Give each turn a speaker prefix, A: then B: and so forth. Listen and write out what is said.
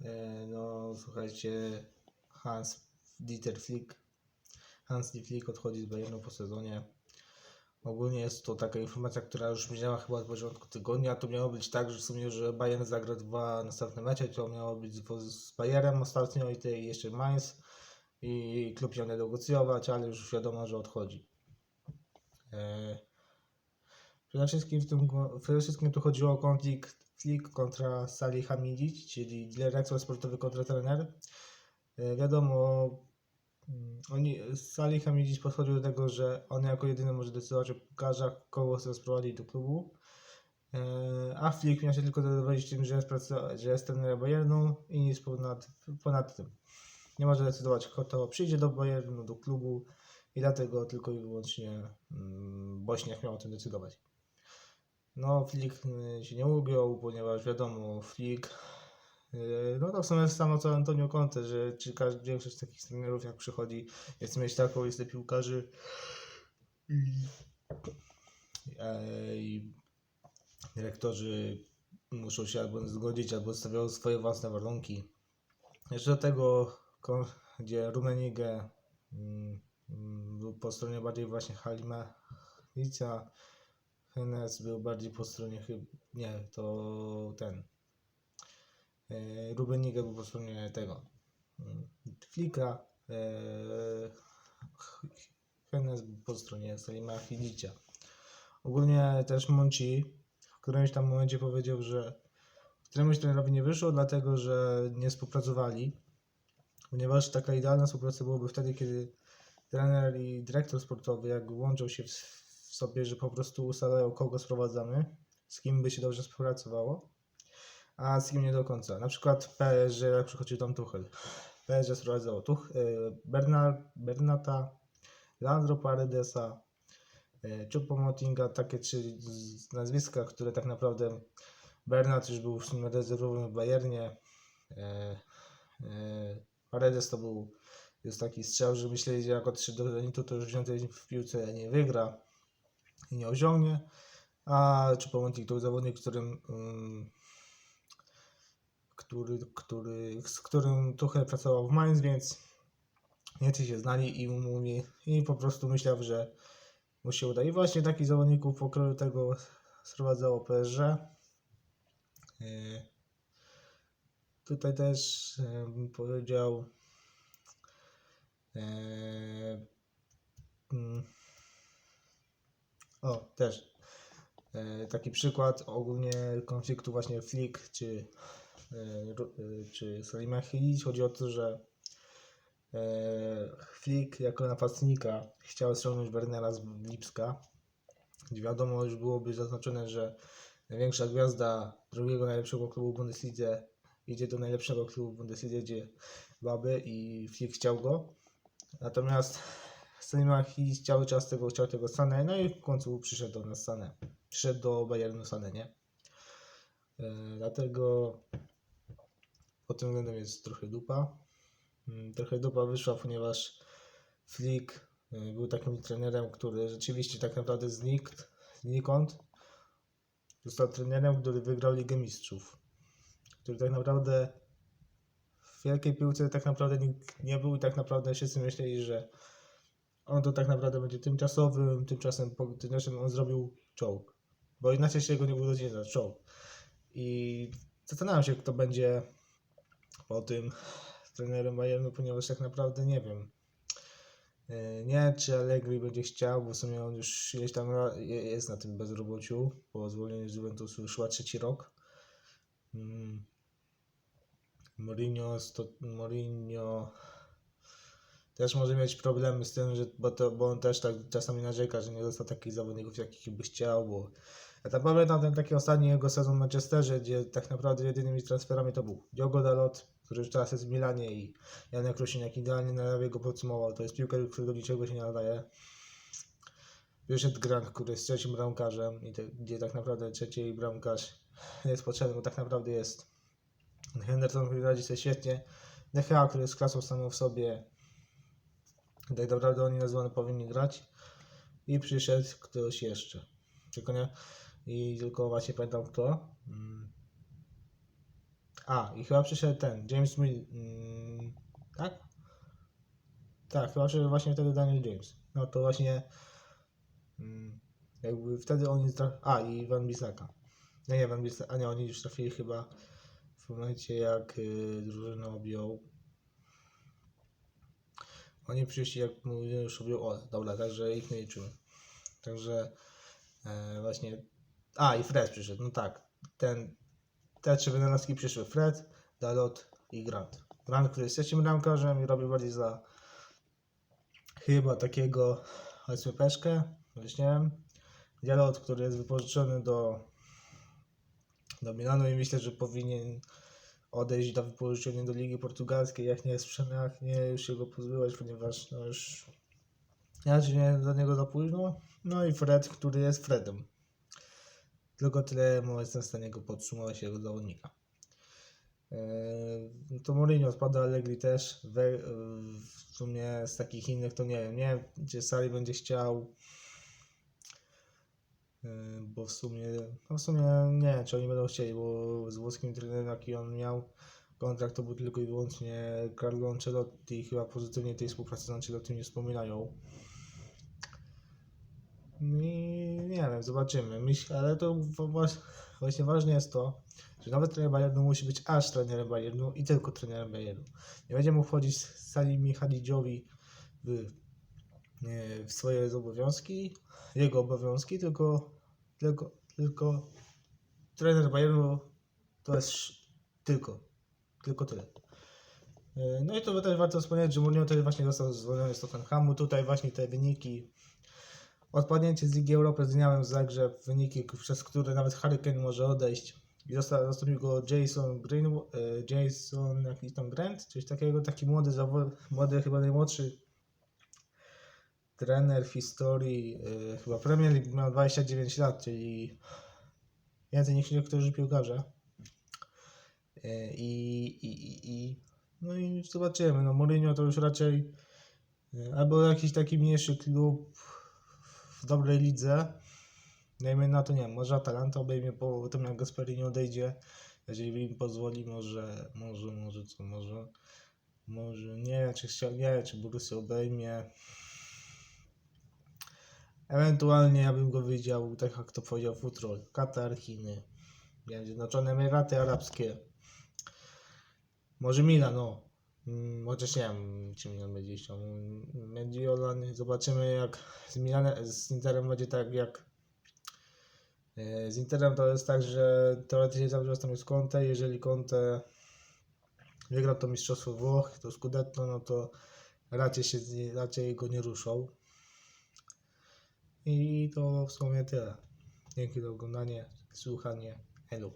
A: E, No, słuchajcie, Hans Dieter Flick, Hans Dieter Flick odchodzi z Bayernu po sezonie. Ogólnie jest to taka informacja, która już brzmiała chyba od początku tygodnia. To miało być tak, że w sumie, że Bayern zagra dwa następne mecze. To miało być z, z Bayerem ostatnio i tej jeszcze Mainz. I klub miał negocjować, ale już wiadomo, że odchodzi. E, Przede wszystkim, w tym, przede wszystkim tu chodziło o konflikt Flick kontra Salih Hamidic, czyli dyrektor sportowy kontra trener. E, Wiadomo, mm, oni, Salih Hamidic podchodził do tego, że on jako jedyny może decydować o piłkarzach, kogo chce sprowadzić do klubu. E, A Flick miał się tylko dowodzić tym, że jest, że jest trenerem Bayernu i nic ponad, ponad tym. Nie może decydować, kto przyjdzie do Bayernu, do klubu i dlatego tylko i wyłącznie mm, Bośniak miał o tym decydować. No, Flick y, się nie ugiął, ponieważ wiadomo, Flick, y, no to w sumie samo co Antonio Conte, że czy każdy, większość takich trenerów jak przychodzi, jest mieć taką listę piłkarzy i, e, i dyrektorzy muszą się albo zgodzić, albo stawiają swoje własne warunki. Jeszcze do tego, gdzie Rumenigę mm, mm, był po stronie bardziej właśnie Halima Lica, Hennes był bardziej po stronie chyba. Nie, to ten. E, Rubenigę był po stronie tego. Flika. E, Hennes był po stronie Salima Filicia. Ogólnie też Monci w którymś tam momencie powiedział, że któremuś trenerowi nie wyszło, dlatego że nie współpracowali. Ponieważ taka idealna współpraca byłoby wtedy, kiedy trener i dyrektor sportowy jak łączą się w sobie, że po prostu ustalają kogo sprowadzamy, z kim by się dobrze współpracowało, a z kim nie do końca. Na przykład PSG, jak przychodził tam Tuchel. PSG sprowadzało Tuch, e, Bernard, Bernata, Leandro Paredesa, e, Choupo-Motinga, takie trzy nazwiska, które tak naprawdę Bernat już był w sumie rezerwowym w Bayernie. E, Paredes to był jest taki strzał, że myśleli, że jak odszedł do Zenitu, to już w piłce nie wygra nie osiągnie. A Choupo-Moting to był zawodnik, którym, mm, który, który, z którym Tuchel pracował w Mainz, więc Niemcy się znali i, mówi, i po prostu myślał, że mu się uda. I właśnie takich zawodników pokroju tego sprowadzało PSG. Yy, Tutaj też yy, bym powiedział yy, mm, o, też yy, taki przykład ogólnie konfliktu właśnie Flick czy Ru- yy, czy Salima Hilic. Chodzi o to, że yy, Flick jako napastnika chciał ściągnąć Wernera z Lipska, wiadomo już byłoby zaznaczone, że największa gwiazda drugiego najlepszego klubu w Bundeslidze idzie do najlepszego klubu w Bundeslidze, gdzie Baby i Flick chciał go. Natomiast Salima Hilic cały czas tego chciał tego Sané, no i w końcu przyszedł do nas Sané. Przyszedł do Bayernu Sané, nie? E, dlatego pod tym względem jest trochę dupa. Mm, Trochę dupa wyszła, ponieważ Flick y, był takim trenerem, który rzeczywiście tak naprawdę znikł, znikąd. Został trenerem, który wygrał Ligę Mistrzów. Który tak naprawdę w wielkiej piłce tak naprawdę nikt nie był i tak naprawdę wszyscy myśleli, że on to tak naprawdę będzie tymczasowym, tymczasem, tymczasem on zrobił czołg. Bo inaczej się go nie było za czołg. I zastanawiam się, kto będzie po tym trenerem Bayernu, ponieważ tak naprawdę nie wiem. E, Nie, czy Allegri będzie chciał, bo w sumie on już ileś tam jest na tym bezrobociu, po zwolnieniu z Juventusu chyba trzeci rok. Mm. Mourinho, Mourinho też może mieć problemy z tym, że, bo, to, bo on też tak czasami narzeka, że nie dostał takich zawodników, jakich by chciał, bo ja tam pamiętam ten taki ostatni jego sezon w Manchesterze, gdzie tak naprawdę jedynymi transferami to był Diogo Dalot, który już teraz jest w Milanie i Janek Rusiniak idealnie na lewie go podsumował. To jest piłkarz, który do niczego się nie nadaje. Wyszedł Grant, który jest trzecim bramkarzem, i te, gdzie tak naprawdę trzeci bramkarz jest potrzebny, bo tak naprawdę jest Henderson, który radzi sobie świetnie. Nechea, który jest klasą samą w sobie. Tak naprawdę oni nazwani powinni grać. I przyszedł ktoś jeszcze. Tylko nie. I tylko właśnie pamiętam kto. Mm. A, i chyba przyszedł ten, James Mill, mm, tak? Tak, chyba przyszedł właśnie wtedy Daniel James. No to właśnie mm, jakby wtedy oni traf... A, i Van Bissaka. Nie, nie, Van Bissaka, a nie, oni już trafili chyba w momencie jak y, drużynę objął oni przyszli, jak mówiłem, już robią o, dobra, także ich nie liczymy. Także e, właśnie. A, i Fred przyszedł, no tak. Ten, te trzy wynalazki przyszły. Fred, Dalot i Grant. Grant, który jest trzecim bramkarzem i robi bardziej za chyba takiego, nie wiem. Dalot, który jest wypożyczony do, do Milanu i myślę, że powinien odejść do wypożyczenia do Ligi Portugalskiej, jak nie jest jak nie już się go pozbywać, ponieważ no już raczej nie do niego za późno. No i Fred, który jest Fredem. Tylko tyle jestem w stanie go podsumować jego zawodnika. Eee, To Mourinho spada, Allegri też. W sumie z takich innych to nie wiem. Nie wiem, Sari będzie chciał. Eee, Bo w sumie, no w sumie nie wiem, czy oni będą chcieli, bo z włoskim trenerem, jaki on miał kontrakt, to był tylko i wyłącznie Carlo Ancelotti i chyba pozytywnie tej współpracy z Ancelotti nie wspominają. I nie wiem, zobaczymy. Ale to właśnie ważne jest to, że nawet trener Bayernu musi być aż trenerem Bayernu i tylko trenerem Bayernu. Nie będzie mógł wchodzić Salimi Hadidżowi w, w swoje obowiązki, jego obowiązki, tylko, tylko, tylko trener Bayernu to jest tylko, tylko tyle. E, No i to też warto wspomnieć, że Mourinho też właśnie został zwolniony z Tottenhamu. Tutaj właśnie te wyniki Odpadnięcie z Ligi Europy z Dniałem Zagrzeb, wyniki, przez które nawet Harry Kane może odejść. I został, zastąpił go Jason Green, e, Jason jakiś tam Grant, coś takiego, taki młody zawod, młody, chyba najmłodszy trener w historii, e, chyba Premier League miał 29 lat, czyli więcej niż niektórzy piłkarze. E, I, i, i, no i zobaczymy, no Mourinho to już raczej e, albo jakiś taki mniejszy klub w dobrej lidze. Dajmy na to, nie wiem, może Atalanta obejmie po tym jak Gasperini odejdzie. Jeżeli im pozwoli, może, może, może co, może, może, nie wiem, czy chciał, nie wiem, czy Borussia obejmie. Ewentualnie ja bym go widział, tak jak to powiedział Futrol, Katar, Chiny, Zjednoczone Emiraty Arabskie. Może Milan, no. Mm, Chociaż nie wiem, czy Milan będzie. Mediolan, zobaczymy jak z Milanem, z Interem będzie tak jak e, z Interem to jest tak, że teoretycznie cały tam jest Conte, jeżeli Conte wygra to Mistrzostwo Włoch, to Scudetto, no to raczej, się, raczej go nie ruszą. I to w sumie tyle. Dzięki za oglądanie, słuchanie. Hello.